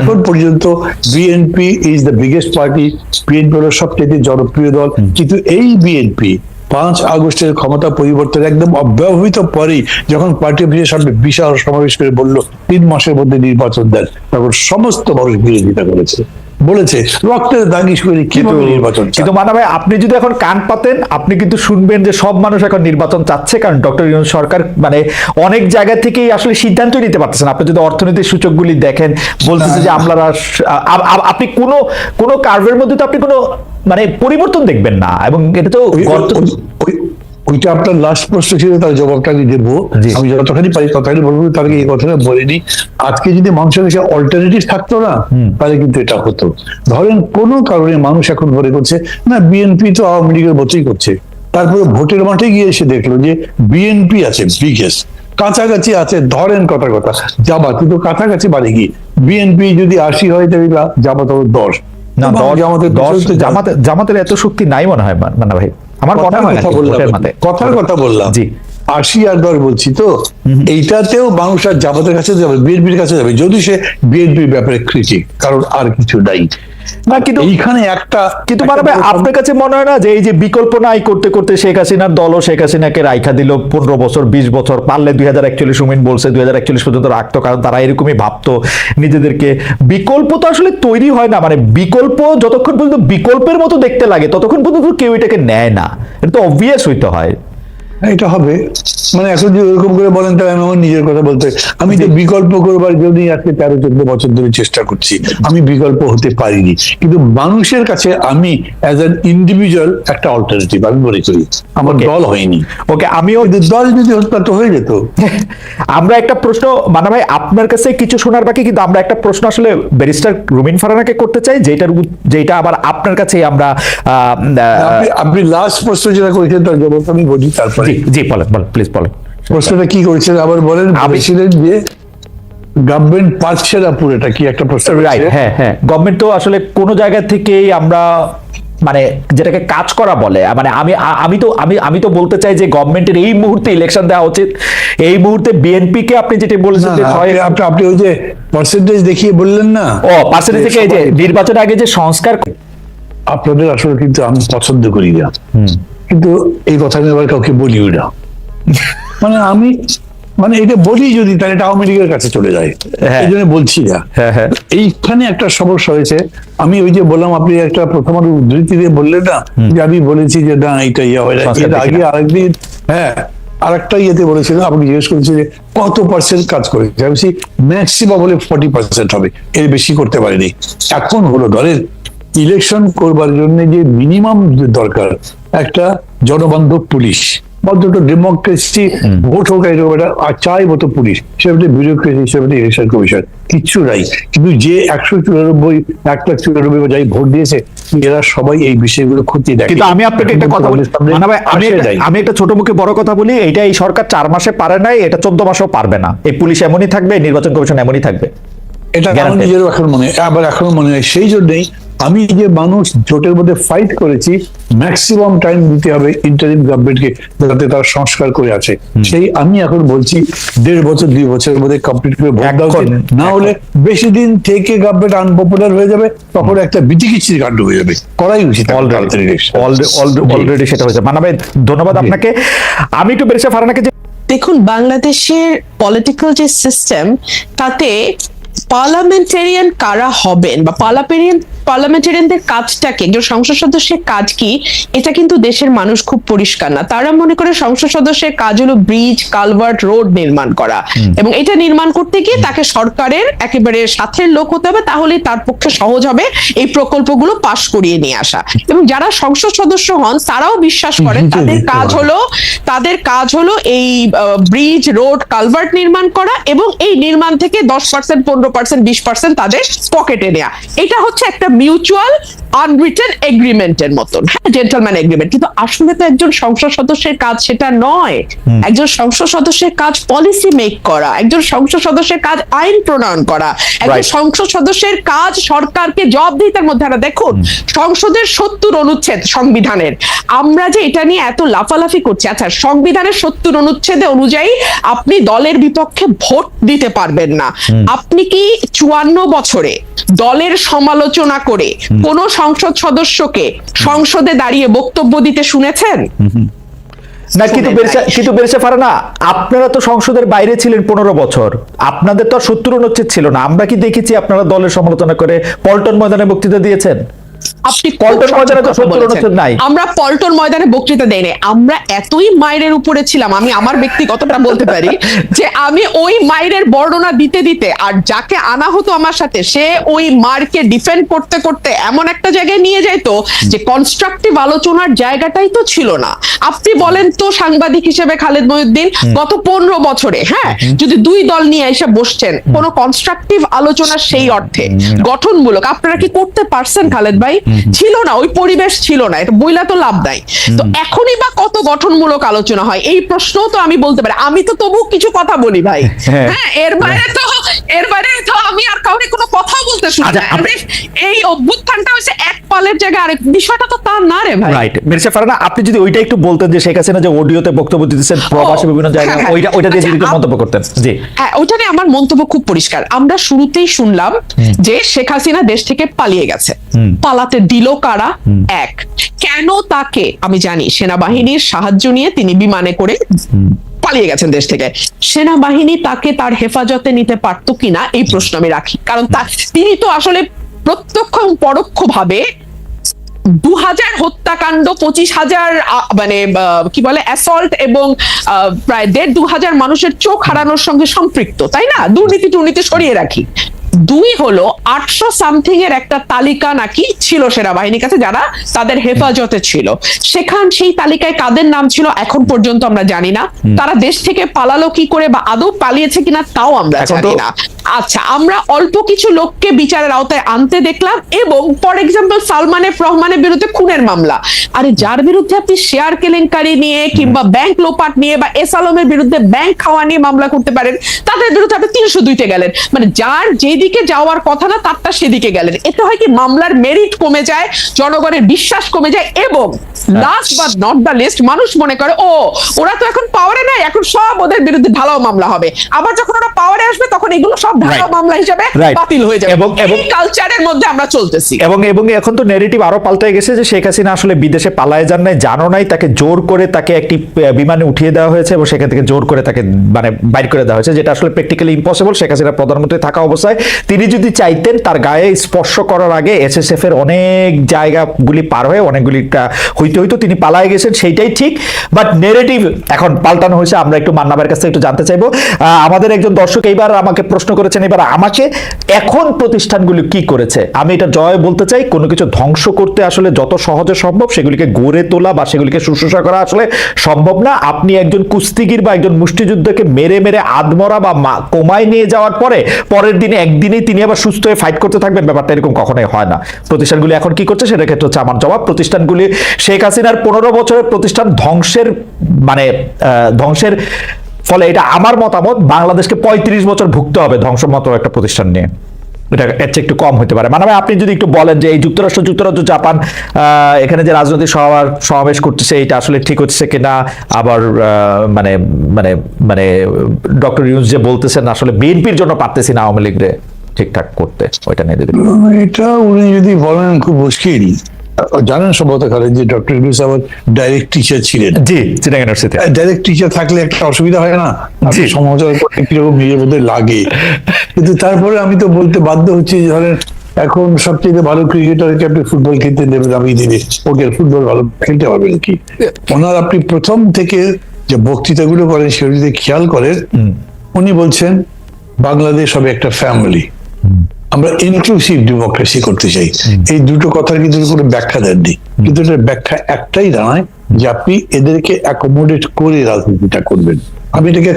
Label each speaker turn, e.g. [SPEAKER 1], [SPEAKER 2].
[SPEAKER 1] এখন পর্যন্ত BNP is the biggest party BNP হলো সবচেয়ে জনপ্রিয় দল। কিন্তু এই বিএনপি পাঁচ আগস্টের ক্ষমতা পরিবর্তন একদম অব্যবহৃত পরেই যখন পার্টি অফিসের সামনে বিশাল সমাবেশ করে বলল তিন মাসের মধ্যে নির্বাচন দেন তখন সমস্ত মানুষ বিরোধিতা করেছে। বলেছে রক্তের দাগিস করে কীভাবে নির্বাচন
[SPEAKER 2] কিন্তু মানা ভাই আপনি যদি এখন কান পাতেন আপনি কিন্তু শুনবেন যে সব মানুষ এখন নির্বাচন চাচ্ছে কারণ ডক্টর ইউনুস সরকার মানে অনেক জায়গা থেকেই আসলে সিদ্ধান্তই নিতে পারতেছেন। আপনি যদি অর্থনৈতিক সূচকগুলি দেখেন বলতেছে যে আমরা আপনি কোনো কোনো কার্ভের মধ্যে তো আপনি কোনো মানে পরিবর্তন দেখবেন না এবং এটা তো
[SPEAKER 1] ওইটা আপনার লাস্ট প্রশ্ন ছিল তার জবাবটা আমি দেবো। আমি যতখানি পারি ততখানি বলব আগে এই কথাটা বলিনি। আজকে যদি মানুষের কাছে অল্টারনেটিভ থাকতো না তাহলে কিন্তু এটা হতো। ধরেন কোনো কারণে মানুষ এখন মনে করছে না বিএনপি তো আওয়ামী লীগের মতোই করছে। তারপরে ভোটের মাঠে গিয়ে এসে দেখল যে বিএনপি আছে বিগেস্ট কাছাকাছি আছে ধরেন কথা কথা। জামাত কিন্তু কাছাকাছি বাড়ি গিয়ে বিএনপি যদি আশি হয় তাহলে জামাত হলো দশ।
[SPEAKER 2] না
[SPEAKER 1] জামাতের
[SPEAKER 2] জামাতের এত শক্তি নাই মনে হয় মানে ভাই। আমার
[SPEAKER 1] কথা
[SPEAKER 2] হয়
[SPEAKER 1] কথার কথা বললাম।
[SPEAKER 2] জি।
[SPEAKER 1] আশি আর দশ বলছি তো এইটাতেও মানুষ আর জামাতের কাছে যাবে বিএনপির কাছে যাবে যদি সে বিএনপির ব্যাপারে ক্রিটিক কারণ আর কিছু নাই।
[SPEAKER 2] না কিন্তু
[SPEAKER 1] এইখানে একটা
[SPEAKER 2] কিন্তু মানে আপনার কাছে মনে হয় না যে এই যে বিকল্প নাই করতে করতে শেখ হাসিনার দলও শেখ হাসিনাকে রাইখা দিল পনেরো বছর বিশ বছর পারলে দুই হাজার একচল্লিশ উমিন বলছে দুই হাজার একচল্লিশ পর্যন্ত রাখতো কারণ তারা এরকমই ভাবতো নিজেদেরকে। বিকল্প তো আসলে তৈরি হয় না মানে বিকল্প যতক্ষণ পর্যন্ত বিকল্পের মতো দেখতে লাগে ততক্ষণ পর্যন্ত কেউ এটাকে নেয় না। এটা তো অবভিয়াস হইতে হয়।
[SPEAKER 1] এটা হবে। মানে এখন যদি ওরকম করে বলেন তাহলে আমি আমার নিজের কথা বলতে আমি তো বিকল্প করবার জন্যই আজকে তেরো চোদ্দ বছর ধরে চেষ্টা করছি। আমি বিকল্প হতে পারিনি। কিন্তু মানুষের কাছে আমি অ্যাজ অ্যান ইন্ডিভিজুয়াল একটা অল্টারনেটিভ আমি মনে করি। আমার দল হয়নি।
[SPEAKER 2] ওকে আমিও
[SPEAKER 1] দল যদি হতো তা হয়ে যেত।
[SPEAKER 2] আমরা একটা প্রশ্ন মানা ভাই আপনার কাছে কিছু শোনার বাকি কিন্তু আমরা একটা প্রশ্ন আসলে ব্যারিস্টার রুমিন ফারানাকে করতে চাই যেটার যেটা আবার আপনার কাছেই আমরা আহ, আহ,
[SPEAKER 1] আপনি আপনি লাস্ট প্রশ্ন যেটা করেছেন তার জবাব আমি বলি তারপরে
[SPEAKER 2] জি জি বলেন বলেন প্লিজ বলেন।
[SPEAKER 1] প্রশ্নটা কি করেছেন? আবার বলেন বলেছিলেন যে গভর্নমেন্ট পাচ্ছে না পুরোটা কি একটা প্রশ্ন
[SPEAKER 2] রাইট হ্যাঁ হ্যাঁ। গভর্নমেন্ট তো আসলে কোন জায়গা থেকেই আমরা মানে যেটাকে কাজ করা বলে মানে আমি আমি তো আমি আমি তো বলতে চাই যে গভর্নমেন্টের এই মুহূর্তে ইলেকশন দেওয়া উচিত। এই মুহূর্তে বিএনপি কে আপনি যেটা বলেছেন যে হয়
[SPEAKER 1] আপনি- আপনি ওই যে পার্সেন্টেজ দেখিয়ে বললেন না?
[SPEAKER 2] ও পার্সেন্টেজ থেকে এই যে নির্বাচনের আগে যে সংস্কার
[SPEAKER 1] আপনাদের আসলে কিন্তু আমি পছন্দ করি না। কিন্তু এই কথা আমি আবার কাউকে বলিও না। মানে আমি মানে এটা বলি যদি তাহলে এটা আওয়ামী লীগের কাছে চলে যায়।
[SPEAKER 2] হ্যাঁ।
[SPEAKER 1] এই জন্য বলছি না।
[SPEAKER 2] হ্যাঁ হ্যাঁ।
[SPEAKER 1] এইখানে একটা সমস্যা হয়েছে। আমি ওই যে বললাম আপনি একটা প্রথম উদ্ধৃতি দিয়ে বললেন না যে আমি বলেছি যে না এটা ইয়ে হয় না। এর আগে আরেকদিন হ্যাঁ আরেকটা ইয়েতে বলেছিল আমাকে জিজ্ঞেস করেছে যে কত পার্সেন্ট কাজ করেছে। আমি ম্যাক্সিমাম হলে ফর্টি পার্সেন্ট হবে। এর বেশি করতে পারেনি। এখন হলো ধরেন ইলেকশন করবার জন্য যে মিনিমাম দরকার একটা জনবান্ধব পুলিশ। অন্তত ডেমোক্রেসি ভোট হোক এরকম একটা আর চাই মতো পুলিশ। সেটা বিউরোক্রেসি সেটা ইলেকশন কমিশন কিচ্ছু নাই। কিন্তু যে একশো চুরানব্বই এক লাখ চুরানব্বই যাই ভোট দিয়েছে এরা সবাই এই বিষয়গুলো ক্ষতি দেখে।
[SPEAKER 2] কিন্তু আমি আপনাকে একটা কথা বলি। মানা আমি একটা- আমি একটা ছোট মুখে বড় কথা বলি এটা এই সরকার চার মাসে পারে নাই এটা চোদ্দ মাসেও পারবে না। এই পুলিশ এমনই থাকবে নির্বাচন কমিশন এমনই থাকবে।
[SPEAKER 1] এটা আমার নিজেরও এখন মনে হয় আবার এখনও মনে হয় সেই জন্যই আমি যে মানুষ জোটের মধ্যে ফাইট করেছি ম্যাক্সিমাম টাইম দিতে হবে ইন্টারিম গভর্নমেন্টকে যাতে তারা সংস্কার করে আছে সেই আমি এখন বলছি দেড় বছর দুই বছরের মধ্যে কমপ্লিট করে ভোট দেওয়া না হলে বেশি দিন থেকে গভর্নমেন্ট আনপপুলার হয়ে যাবে তখন একটা বিচিকিচ্ছির কাণ্ড হয়ে যাবে। করাই উচিত।
[SPEAKER 2] অলরেডি সেটা হয়েছে। মানা ভাই ধন্যবাদ আপনাকে। আমি একটু বেরেছে ফারানাকে যে
[SPEAKER 3] দেখুন বাংলাদেশের পলিটিক্যাল যে সিস্টেম তাতে পার্লামেন্টারিয়ান কারা হবেন বা পার্লামেন্টারিয়ান পার্লামেন্টারিয়ানদের কাজটাকে একজন সংসদ সদস্যের কাজ কি? এটা কিন্তু দেশের মানুষ খুব পরিষ্কার না। তারা মনে করে সংসদ সদস্যের কাজ হলো ব্রিজ কালভার্ট রোড নির্মাণ করা। এবং এটা নির্মাণ করতে গিয়ে তাকে সরকারের একেবারে সাথের লোক হতে হবে তাহলেই তার পক্ষে সহজ হবে এই প্রকল্পগুলো পাশ করিয়ে নিয়ে আসা। এবং যারা সংসদ সদস্য হন তারাও বিশ্বাস করেন তাদের কাজ। হলো তাদের কাজ হলো এই ব্রিজ রোড কালভার্ট নির্মাণ করা এবং এই নির্মাণ থেকে দশ পার্সেন্ট পনেরো পার্সেন্ট বিশ পার্সেন্ট তাদের পকেটে নেওয়া এটা হচ্ছে একটা মিউচুয়াল আনরিটেন এগ্রিমেন্টের মতন। হ্যাঁ জেন্টলম্যান এগ্রিমেন্ট কিন্তু আসলে তো একজন সংসদ সদস্যের কাজ সেটা নয়। একজন সংসদ সদস্যের কাজ পলিসি মেক করা একজন সংসদ সদস্যের কাজ আইন প্রণয়ন করা একজন সংসদ সদস্যের কাজ সরকারকে জবাবদিহিতার মধ্যে আনা দেখুন সংসদের সত্তর অনুচ্ছেদ সংবিধানের। আমরা যে এটা নিয়ে এত লাফালাফি করছি আচ্ছা সংবিধানের সত্তর অনুচ্ছেদে অনুযায়ী আপনি দলের বিপক্ষে ভোট দিতে পারবেন না। আপনি কি চুয়ান্ন বছরে দলের সমালোচনা করে কোন সংসদ সদস্যকে সংসদে দাঁড়িয়ে বক্তব্য দিতে শুনেছেন?
[SPEAKER 2] না কিন্তু। কিন্তু বেরসা ফারানা আপনারা তো সংসদের বাইরে ছিলেন পনেরো বছর। আপনাদের তো আর সত্তর অনুচ্ছেদ ছিল না। আমরা কি দেখেছি আপনারা দলের সমালোচনা করে পল্টন ময়দানে বক্তৃতা দিয়েছেন?
[SPEAKER 3] আপনি
[SPEAKER 2] পল্টন ময়দানে তো সত্তর অনুচ্ছেদ নাই।
[SPEAKER 3] আমরা পল্টন ময়দানে বক্তৃতা দেই নাই। আমরা এতই মায়ের উপরে ছিলাম আমি আমার ব্যক্তিগতটা বলতে পারি যে আমি ওই মায়ের বর্ণনা দিতে দিতে আর যাকে আনা হতো আমার সাথে সে ওই মারকে ডিফেন্ড করতে করতে এমন একটা জায়গায় নিয়ে যাইতো যে কনস্ট্রাকটিভ আলোচনার জায়গাটাই তো ছিল না। আপনি বলেন তো সাংবাদিক হিসেবে খালেদ মহিউদ্দিন গত পনেরো বছরে হ্যাঁ যদি দুই দল নিয়ে এসে বসছেন কোনো কনস্ট্রাকটিভ আলোচনা সেই অর্থে গঠনমূলক আপনারা কি করতে পারছেন খালেদ ভাই? ছিল না ওই পরিবেশ ছিল না এটা বইলা তো লাভ নাই। তো এখনই বা কত গঠনমূলক আলোচনা হয় এই প্রশ্নও তো আমি বলতে পারি। আমি তো তবু কিছু কথা বলি ভাই।
[SPEAKER 2] হ্যাঁ।
[SPEAKER 3] হ্যাঁ এর বাইরে তো এর বাইরে তো আমি আর কোনো কথা বলতে শুনি
[SPEAKER 2] আচ্ছা,
[SPEAKER 3] না। এই অভ্যুত্থানটা এক পালের জায়গায় আরেক বিষয়টা তো তার না রে ভাই।
[SPEAKER 2] রাইট ফারানা আপনি যদি ওইটা একটু বলতেন যে শেখ হাসিনা যে অডিওতে বক্তব্য দিতেছেন প্রবাসী বিভিন্ন জায়গায়
[SPEAKER 3] হ্যাঁ, হ্যাঁ।
[SPEAKER 2] ওইটা ওইটা দিয়ে যদি
[SPEAKER 3] আচ্ছা,
[SPEAKER 2] একটু মন্তব্য করতেন। জি।
[SPEAKER 3] হ্যাঁ ওইটা নিয়ে আমার মন্তব্য খুব পরিষ্কার। আমরা শুরুতেই শুনলাম যে শেখ হাসিনা দেশ থেকে পালিয়ে গেছে। পালাতে দিল কারা? এক। কেন তাকে? আমি জানি সেনাবাহিনীর সাহায্য নিয়ে তিনি বিমানে করে পালিয়ে গেছেন দেশ থেকে। সেনাবাহিনী তাকে তার হেফাজতে নিতে পারত কিনা, এই প্রশ্ন আমি রাখি। কারণ তা তিনি তো আসলে প্রত্যক্ষ এবং পরোক্ষ ভাবে দু হাজার হত্যাকাণ্ড, পঁচিশ হাজার মানে কি বলে, অ্যাসল্ট এবং প্রায় দেড় দু হাজার মানুষের চোখ হারানোর সঙ্গে সম্পৃক্ত, তাই না? দুর্নীতি টুর্নীতি সরিয়ে রাখি। দুই হলো আটশো সামথিং এর একটা তালিকা নাকি ছিল সেনাবাহিনীর কাছে যারা তাদের হেফাজতে ছিল। সেখান সেই তালিকায় কাদের নাম ছিল এখন পর্যন্ত আমরা জানি না। তারা দেশ থেকে পালালো কি করে বা আদৌ পালিয়েছে কিনা তাও আমরা জানি না। আচ্ছা আমরা অল্প কিছু লোককে বিচারের আওতায় আনতে দেখলাম এবং ফর এক্সাম্পল সালমান এফ রহমানের বিরুদ্ধে খুনের মামলা। আরে যার বিরুদ্ধে আপনি শেয়ার কেলেঙ্কারি নিয়ে কিংবা ব্যাংক লোপাট নিয়ে বা এস আলমের বিরুদ্ধে ব্যাংক খাওয়া নিয়ে মামলা করতে পারেন তাদের বিরুদ্ধে আপনি তিনশো দুইতে গেলেন। মানে যার যেদিকে যাওয়ার কথা না তারটা সেদিকে গেলেন। এতে হয় কি মামলার মেরিট কমে যায় জনগণের বিশ্বাস কমে যায় এবং last but not the least মানুষ মনে করে ও ওরা তো এখন পাওয়ারে নাই এখন সব ওদের বিরুদ্ধে ঢালাও মামলা হবে। আবার যখন ওরা পাওয়ারে আসবে তখন এগুলো সব ঢালাও মামলা হিসেবে বাতিল হয়ে যাবে।
[SPEAKER 2] এবং- এবং-
[SPEAKER 3] কালচারের মধ্যে আমরা চলতেছি।
[SPEAKER 2] এবং এবং এখন তো নেগেটিভ আরও পাল্টে গেছে যে শেখ হাসিনা আসলে বিদেশে পালায় যান নাই জানো নাই তাকে জোর করে তাকে একটি বিমানে উঠিয়ে দেওয়া হয়েছে এবং সেখান থেকে জোর করে তাকে মানে বাইর করে দেওয়া হয়েছে যেটা আসলে প্র্যাকটিক্যালি ইম্পসিবল শেখ হাসিনা প্রধানমন্ত্রী থাকা অবস্থায়। তিনি যদি চাইতেন তার গায়ে স্পর্শ করার আগে এসএসএফ এর অনেক জায়গাগুলি পার হয়ে অনেকগুলি হইতে হইতো তিনি পালায় গেছেন, সেইটাই ঠিক। বাট নেগেটিভ এখন পাল্টানো হয়েছে, আমরা একটু মান্নাবের কাছ একটু জানতে চাইব। আমাদের একজন দর্শক এইবার আমাকে প্রশ্ন করেছেন, এবার আমাকে এখন প্রতিষ্ঠানগুলি কি করেছে? আমি এটা জয় বলতে চাই, কোনো কিছু ধ্বংস করতে আসলে যত সহজে সম্ভব সেগুলিকে গড়ে তোলা বা সেগুলিকে শুশ্রূষা করা আসলে সম্ভব না। আপনি একজন কুস্তিগির বা একজন মুষ্টিযুদ্ধকে মেরে মেরে আদমরা বা কোমায় নিয়ে যাওয়ার পরে পরের দিনে একদিনেই তিনি আবার সুস্থ হয়ে ফাইট করতে থাকবেন। ব্যাপারটা এরকম কখনোই হয় না। প্রতিষ্ঠানগুলি এখন কি করছে সেটা ক্ষেত্রে হচ্ছে আমার জবাব। প্রতিষ্ঠানগুলি শেখ হাসিনার পনেরো বছরের প্রতিষ্ঠান ধ্বংসের মানে ধ্বংসের ফলে এটা আমার মতামত। বাংলাদেশকে পঁয়ত্রিশ বছর ভুগতে হবে ধ্বংসমত একটা প্রতিষ্ঠান নিয়ে। এটা এর চেয়ে একটু কম হতে পারে। মানে আপনি যদি একটু বলেন যে এই যুক্তরাষ্ট্র, যুক্তরাজ্য, জাপান এখানে যে রাজনৈতিক সমাবেশ করতেছে, এটা আসলে ঠিক হচ্ছে কিনা? আবার মানে মানে মানে ডক্টর ইউজ যে বলতেছেন, আসলে বিএনপির জন্য পারতেছি না আওয়ামী লীগরে ঠিকঠাক করতে, ওইটা নিয়ে
[SPEAKER 1] এটা উনি যদি বলেন, খুব মুশকিল। জানেন সম্ভবত খালেদ যে ডক্টর ইউনুস আমার ডাইরেক্ট টিচার ছিলেন।
[SPEAKER 2] জি চিটাং ইউনিভার্সিটি
[SPEAKER 1] ডাইরেক্ট টিচার থাকলে একটা অসুবিধা হয় না। সমালোচনা করতে কীরকম নিজের মধ্যে লাগে? কিন্তু তারপরে আমি তো বলতে বাধ্য হচ্ছি ধরেন এখন সবচেয়ে ভালো ক্রিকেটারকে আপনি ফুটবল খেলতে দেবেন আমি দিনে ওকে ফুটবল ভালো খেলতে পারবেন কি ওনার আপনি প্রথম থেকে যে বক্তৃতাগুলো করেন সেগুলো যদি খেয়াল করেন উনি বলছেন বাংলাদেশ হবে একটা ফ্যামিলি আমরা ইনক্লুসিভ ডেমোক্রেসি করতে চাই। এই দুটো কথার কিন্তু কোনো ব্যাখ্যা দেননি। কিন্তু এটার ব্যাখ্যা একটাই দাঁড়ায় যে আপনি এদেরকে অ্যাকোমোডেট করে রাজনীতিটা করবেন। আমি এটাকে